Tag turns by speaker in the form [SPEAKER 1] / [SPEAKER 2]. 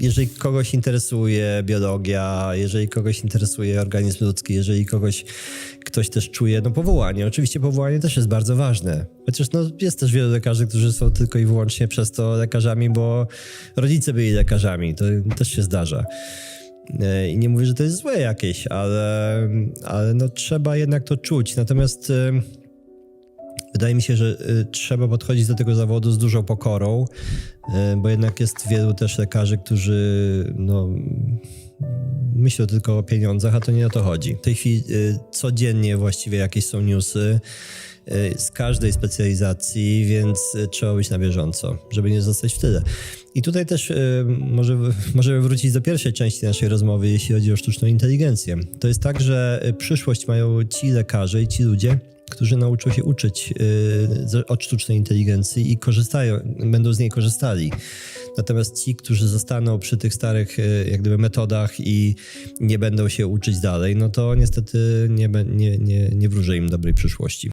[SPEAKER 1] jeżeli kogoś interesuje biologia, jeżeli kogoś interesuje organizm ludzki, jeżeli kogoś ktoś też czuje, no powołanie. Oczywiście powołanie też jest bardzo ważne. Chociaż no, jest też wielu lekarzy, którzy są tylko i wyłącznie przez to lekarzami, bo rodzice byli lekarzami. To też się zdarza. E, I nie mówię, że to jest złe jakieś, ale, ale no, trzeba jednak to czuć. Natomiast e, wydaje mi się, że e, trzeba podchodzić do tego zawodu z dużą pokorą, e, bo jednak jest wielu też lekarzy, którzy no, myślą tylko o pieniądzach, a to nie o to chodzi. W tej chwili e, codziennie właściwie jakieś są newsy z każdej specjalizacji, więc trzeba być na bieżąco, żeby nie zostać w tyle. I tutaj też może, możemy wrócić do pierwszej części naszej rozmowy, jeśli chodzi o sztuczną inteligencję. To jest tak, że przyszłość mają ci lekarze i ci ludzie, którzy nauczą się uczyć z- od sztucznej inteligencji i korzystają, będą z niej korzystali. Natomiast ci, którzy zostaną przy tych starych e, jak gdyby metodach i nie będą się uczyć dalej, no to niestety nie, nie, nie, nie wróży im dobrej przyszłości.